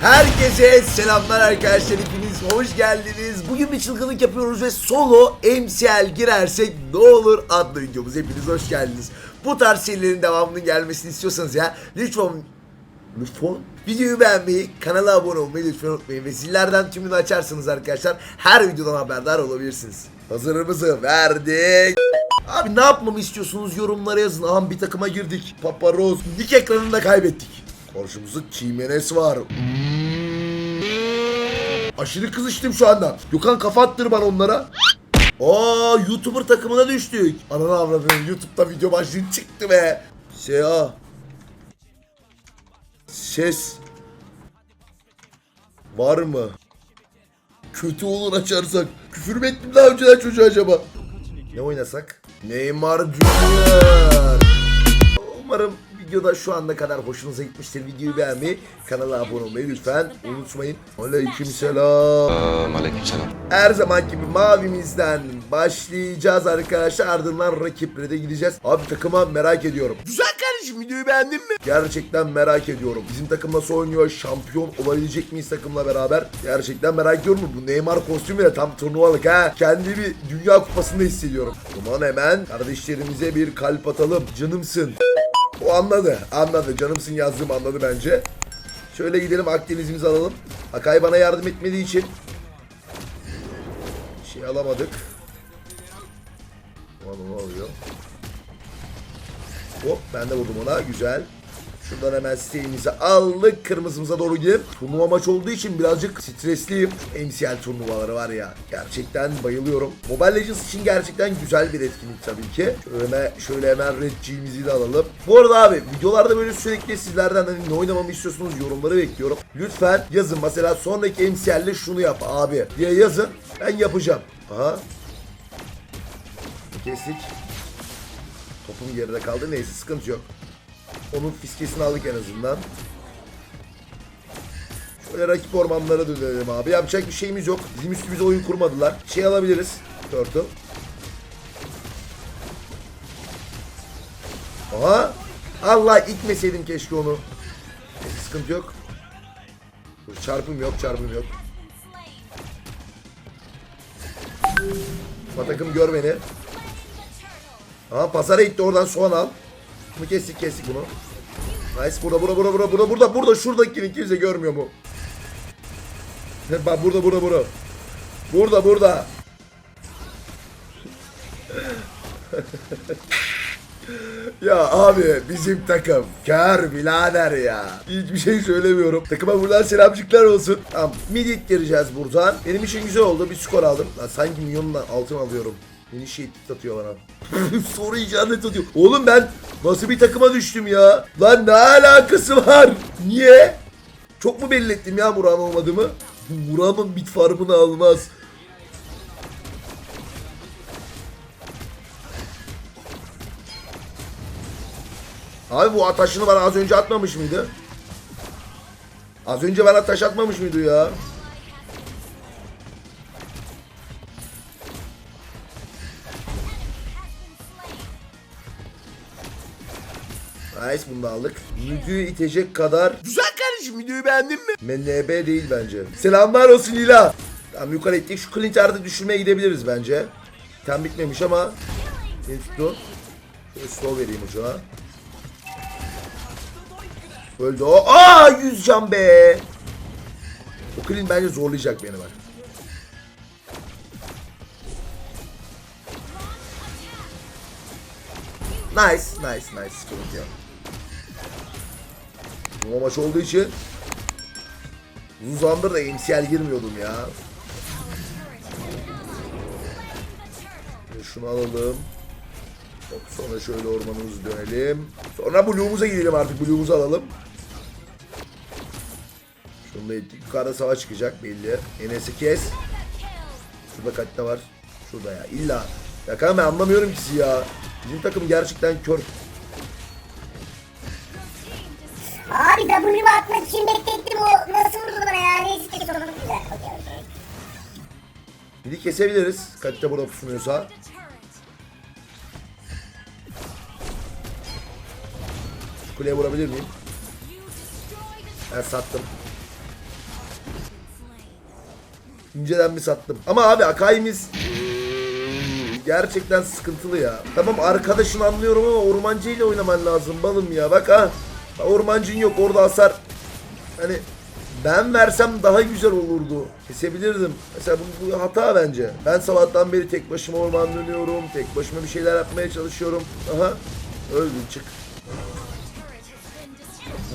Herkese selamlar arkadaşlar hepiniz hoş geldiniz. Bugün bir çılgınlık yapıyoruz ve solo MCL girersek ne olur adlı videomuz. Hepiniz hoş geldiniz. Bu tarz serilerin devamının gelmesini istiyorsanız ya lütfen Lütfen videoyu beğenmeyi, kanala abone olmayı lütfen unutmayın ve zillerden tümünü açarsanız arkadaşlar her videodan haberdar olabilirsiniz. Hazırımızı verdik. Abi ne yapmamı istiyorsunuz yorumlara yazın. Aha bir takıma girdik. Paparoz. Lig ekranında kaybettik. Karşımızda Jimenez var. Hmm. Aşırı kızıştım şu anda. Gökhan kafa attır bana onlara. Aa YouTuber takımına düştük. Ananı avradını YouTube'da video başlığı çıktı be. Seha. Ses. Var mı? Kötü olur açarsak. Küfür mü ettim daha önceden çocuğa acaba? Ne oynasak? Neymar Junior. Umarım videoda şu anda kadar hoşunuza gitmiştir. Videoyu beğenmeyi, kanala abone olmayı lütfen unutmayın. Aleykümselam. Aleykümselam. Her zaman gibi mavimizden başlayacağız arkadaşlar. Ardından rakiplere de gideceğiz. Abi takıma merak ediyorum. Güzel kardeşim videoyu beğendin mi? Gerçekten merak ediyorum. Bizim takım nasıl oynuyor? Şampiyon olabilecek miyiz takımla beraber? Gerçekten merak ediyorum. Bu Neymar kostümü de tam turnuvalık ha. Kendimi bir dünya kupasında hissediyorum. O zaman hemen kardeşlerimize bir kalp atalım. Canımsın. O anladı. Anladı. Canımsın yazdığımı anladı bence. Şöyle gidelim Akdeniz'imizi alalım. Akay bana yardım etmediği için şey alamadık. Ulan ne oluyor? Hop ben de vurdum ona. Güzel. Şuradan hemen siteğimizi aldık. Kırmızımıza doğru gidelim. Turnuva maç olduğu için birazcık stresliyim. MCL turnuvaları var ya. Gerçekten bayılıyorum. Mobile Legends için gerçekten güzel bir etkinlik tabii ki. Şöyle, şöyle hemen Red G'mizi de alalım. Bu arada abi videolarda böyle sürekli sizlerden hani ne oynamamı istiyorsunuz yorumları bekliyorum. Lütfen yazın. Mesela sonraki MCL'de şunu yap abi diye yazın. Ben yapacağım. Aha. Kestik. Topum geride kaldı. Neyse sıkıntı yok. Onun fiskesini aldık en azından. Şöyle rakip ormanlara dönelim abi. Yapacak bir şeyimiz yok. Bizim üstümüze oyun kurmadılar. Şey alabiliriz. Turtle. Aha. Allah itmeseydim keşke onu. Neyse, sıkıntı yok. Dur, çarpım yok, çarpım yok. Batakım gör beni. Aha pazara gitti oradan soğan al. Bunu kestik kestik bunu. Nice burada burada burada burada burada burada burada şuradakini kimse görmüyor mu? Bak burada burada burada. Burada burada. ya abi bizim takım kar birader ya. Hiçbir şey söylemiyorum. Takıma buradan selamcıklar olsun. Tamam midit gireceğiz buradan. Benim için güzel oldu. Bir skor aldım. Lan sanki milyonla altın alıyorum. Beni şey atıyor bana. Soru işaret atıyor. Oğlum ben nasıl bir takıma düştüm ya? Lan ne alakası var? Niye? Çok mu belli ettim ya Muran olmadığımı? Muran'ın bit farmını almaz. Abi bu ataşını bana az önce atmamış mıydı? Az önce bana taş atmamış mıydı ya? Nice bunu da aldık. Videoyu itecek kadar... Güzel kardeşim videoyu beğendin mi? MNB değil bence. Selamlar olsun Lila. Tamam yukarı ettik. Şu Clint artık düşürmeye gidebiliriz bence. Tam bitmemiş ama. Beni tuttu. Şöyle slow vereyim ucuna. Öldü o. Aa 100 can be. O Clint bence zorlayacak beni bak. Nice, nice, nice. Sıkıntı yok. Bu maç olduğu için uzun zamandır da MCL girmiyordum ya. Şunu alalım. Sonra şöyle ormanımızı dönelim. Sonra Blue'umuza gidelim artık. Blue'umuzu alalım. Şunu da ettik. Yukarıda savaş çıkacak belli. Enes'i kes. Şurada kaçta var? Şurada ya. İlla. Ya kanka ben anlamıyorum ki ya. Bizim takım gerçekten kör. Abi W'mu atmak için beklettim o nasıl vurdu bana ya neyse ki sonunda güzel. Okey okey. Midi kesebiliriz. Kaçta burada pusunuyorsa. Kuleye vurabilir miyim? Ben sattım. İnceden bir sattım. Ama abi Akai'miz gerçekten sıkıntılı ya. Tamam arkadaşını anlıyorum ama ormancı ile oynaman lazım balım ya. Bak ha. Ormancın yok orada hasar. Hani ben versem daha güzel olurdu. Kesebilirdim. Mesela bu, bu hata bence. Ben sabahtan beri tek başıma orman dönüyorum. Tek başıma bir şeyler yapmaya çalışıyorum. Aha. Öldün çık.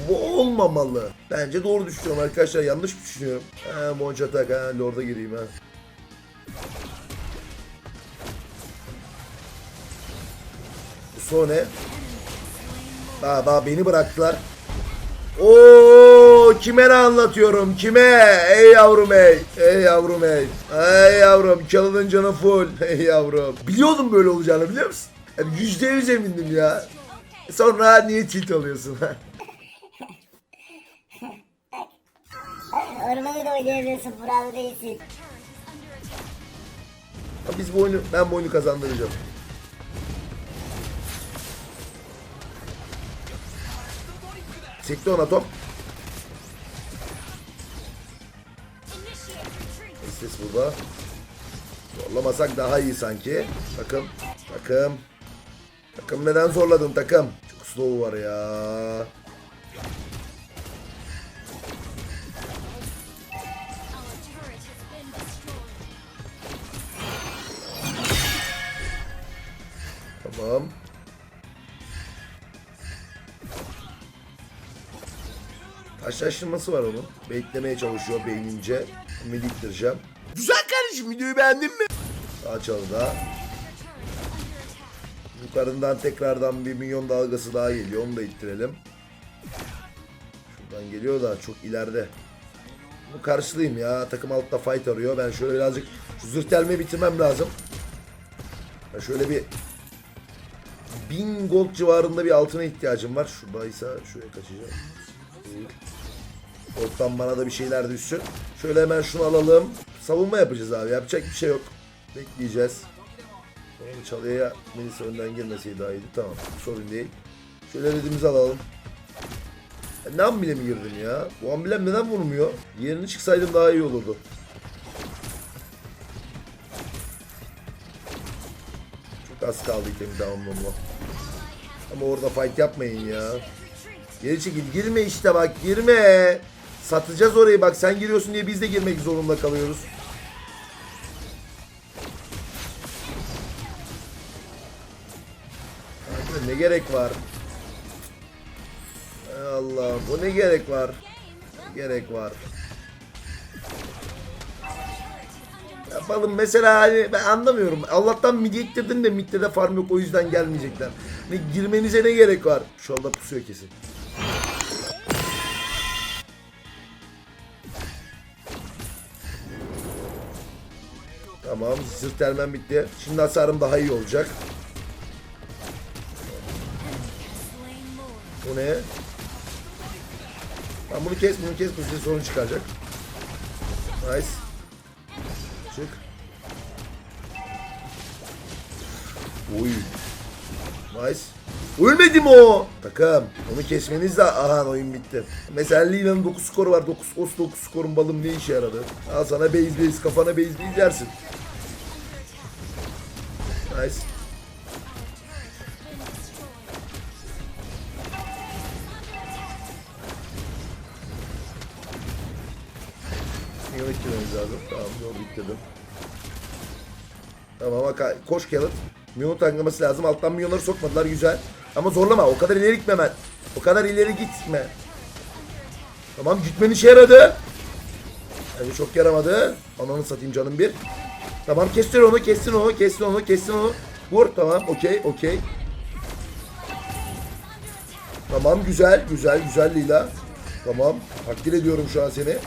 Bu olmamalı. Bence doğru düşünüyorum arkadaşlar. Yanlış mı düşünüyorum? Ha Monç atak ha. Lord'a gireyim. Bu ne? Daha daha beni bıraktılar. Oo kime ne anlatıyorum kime? Ey yavrum ey. Ey yavrum ey. Ey yavrum çalının canı full. Ey yavrum. Biliyordum böyle olacağını biliyor musun? Yani yüzde yüz emindim ya. Sonra niye tilt alıyorsun? Ormanı da oynayamıyorsun. Buralı değilsin. Biz bu oyunu, ben bu oyunu kazandıracağım. Sekti ona top. Ses burada. Zorlamasak daha iyi sanki. Takım. Takım. Takım neden zorladın takım? Çok slow var ya. Tamam. Taşlaştırması var onun. Beklemeye çalışıyor beynince. Milli ittireceğim. Güzel kardeşim videoyu beğendin mi? Açalım da. Yukarıdan tekrardan bir milyon dalgası daha geliyor. Onu da ittirelim. Şuradan geliyor da çok ileride. Bu karşılayayım ya. Takım altta fight arıyor. Ben şöyle birazcık şu zırh delmeyi bitirmem lazım. Ben şöyle bir 1000 gold civarında bir altına ihtiyacım var. Şuradaysa şuraya kaçacağım. Gold'dan bana da bir şeyler düşsün. Şöyle hemen şunu alalım. Savunma yapacağız abi. Yapacak bir şey yok. Bekleyeceğiz. Sonra çalıya Melisa önden girmeseydi daha iyiydi. Tamam. Sorun değil. Şöyle redimizi alalım. Ya ne ambile mi girdim ya? Bu ambilem neden vurmuyor? Yerini çıksaydım daha iyi olurdu. Çok az kaldı itemi tamamlamama. Ama orada fight yapmayın ya. Geri çekil. Girme işte bak girme. Satacağız orayı bak sen giriyorsun diye biz de girmek zorunda kalıyoruz. Ne gerek var? Allah bu ne gerek var? Gerek var? Yapalım mesela hani ben anlamıyorum. Allah'tan midi ittirdin de midde de farm yok o yüzden gelmeyecekler. Ne girmenize ne gerek var? Şu anda pusuyor kesin. Tamam zırt delmem bitti. Şimdi hasarım daha iyi olacak. Bu ne? Ben bunu kes, bunu kes, bu size sorun çıkaracak. Nice. Çık. Oy. Nice. Ölmedi mi o? Takım. Onu kesmeniz de aha oyun bitti. Mesela Lina'nın 9 skoru var. 9 os 9 skorun balım ne işe yaradı? Al sana base base kafana base base yersin. Nice. Yol ittirmemiz lazım. Tamam yol bitirdim. Tamam bak koş Khaled. Minyonu tanklaması lazım. Alttan minyonları sokmadılar güzel. Ama zorlama o kadar ileri gitme hemen. O kadar ileri gitme. Tamam gitmen işe yaradı. Bence çok yaramadı. Ananı satayım canım bir. Tamam kestin onu kestin onu kestin onu kestin onu. Vur tamam okey okey. Tamam güzel güzel güzel Lila. Tamam takdir ediyorum şu an seni.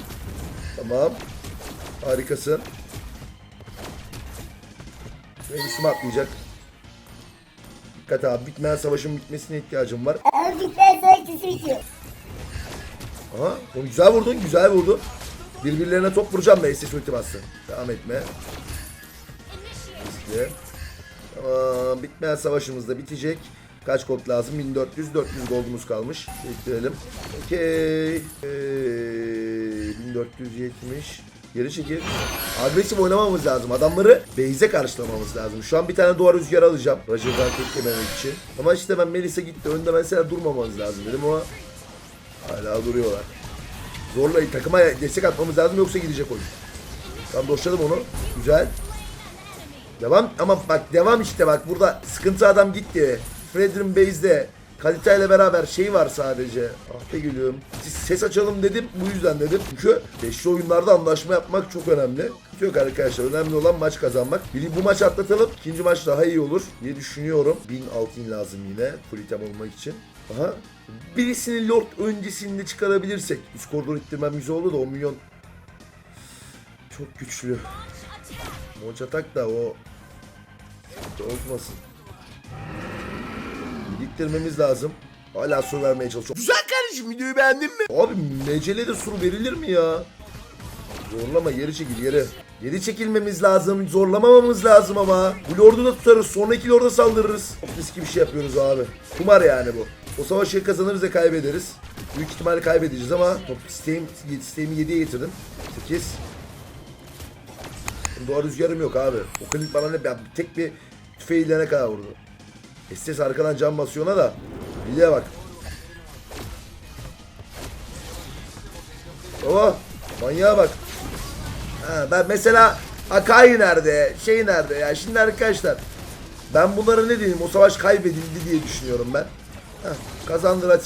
Tamam. Harikasın. Benim üstüme atlayacak. Dikkat abi bitmeyen savaşın bitmesine ihtiyacım var. Öldükten sonra küsür bitiyor. Aha onu güzel vurdun güzel vurdun. Birbirlerine top vuracağım da SS ulti bastı. Devam etme. Riskli. Tamam bitmeyen savaşımız da bitecek. Kaç gold lazım? 1400 400 goldumuz kalmış. Bitirelim. Okey. Ee, 1470 Geri çekil. Agresif oynamamız lazım. Adamları base'e karşılamamız lazım. Şu an bir tane duvar rüzgarı alacağım. Roger'dan teklememek için. Ama işte ben Melisa gitti. Önde mesela durmamamız lazım dedim ama hala duruyorlar. Zorla takıma destek atmamız lazım yoksa gidecek oyun. Tamam doşladım onu. Güzel. Devam ama bak devam işte bak burada sıkıntı adam gitti. Fredrin base'de Kalita ile beraber şey var sadece. Ah be gülüyorum. Ses açalım dedim bu yüzden dedim. Çünkü beşli oyunlarda anlaşma yapmak çok önemli. Yok arkadaşlar önemli olan maç kazanmak. Bir, bu maçı atlatalım. İkinci maç daha iyi olur diye düşünüyorum. 1000 altın lazım yine full item olmak için. Aha. Birisini Lord öncesinde çıkarabilirsek. Üst koridor ittirmem güzel olur da 10 milyon çok güçlü. Monç atak da o olmasın. Biriktirmemiz lazım. Hala sur vermeye çalışıyor. Güzel kardeşim videoyu beğendin mi? Abi mecele de sur verilir mi ya? Zorlama geri çekil geri. Geri çekilmemiz lazım. Zorlamamamız lazım ama. Bu lordu da tutarız. Sonraki lorda saldırırız. Çok riskli bir şey yapıyoruz abi. Kumar yani bu. O savaşı kazanırız ve kaybederiz. Büyük ihtimalle kaybedeceğiz ama top isteğim, isteğimi 7'ye getirdim. 8. Doğa rüzgarım yok abi. O klinik bana ne ya tek bir tüfeğiyle ne kadar vurdu. Estes arkadan cam basıyor ona da. Bileğe bak. Baba manyağa bak. Ha, ben mesela Akai nerede? Şey nerede? Ya şimdi arkadaşlar ben bunlara ne diyeyim? O savaş kaybedildi diye düşünüyorum ben. Heh, kazandır hadi.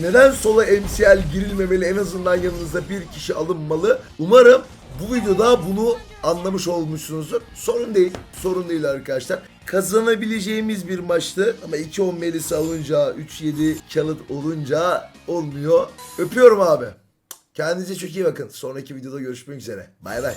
Neden sola MCL girilmemeli en azından yanınızda bir kişi alınmalı. Umarım bu videoda bunu anlamış olmuşsunuzdur. Sorun değil. Sorun değil arkadaşlar. Kazanabileceğimiz bir maçtı. Ama 2-10 Melisa alınca 3-7 Khaled olunca olmuyor. Öpüyorum abi. Kendinize çok iyi bakın. Sonraki videoda görüşmek üzere. Bay bay.